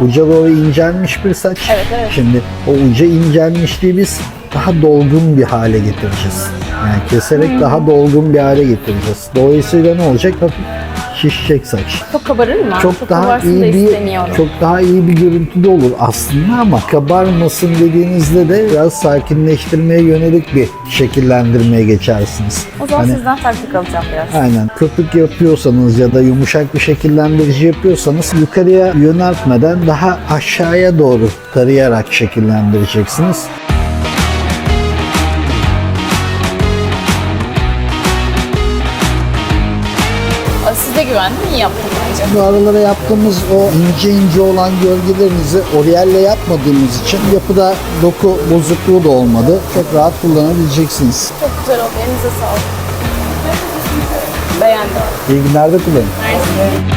uca doğru incelmiş bir saç. Evet, evet. Şimdi o uca incelmişliği biz daha dolgun bir hale getireceğiz. Yani keserek daha dolgun bir hale getireceğiz. Dolayısıyla ne olacak? Hafif şişecek saç. Çok kabarır mı? Çok, daha kabarsın iyi da bir istemiyorum. çok daha iyi bir görüntüde olur aslında ama kabarmasın dediğinizde de biraz sakinleştirmeye yönelik bir şekillendirmeye geçersiniz. O zaman Hani- sizden taktik alacağım biraz. Aynen. Köpük yapıyorsanız ya da yumuşak bir şekillendirici yapıyorsanız yukarıya yöneltmeden daha aşağıya doğru tarayarak şekillendireceksiniz. Güvendim, iyi yaptım bence. Bu aralara yaptığımız o ince ince olan gölgelerinizi oryalle yapmadığımız için yapıda doku bozukluğu da olmadı. Çok rahat kullanabileceksiniz. Çok güzel oldu, elinize sağlık. Beğendim. İyi günler de kullanın. Mersi.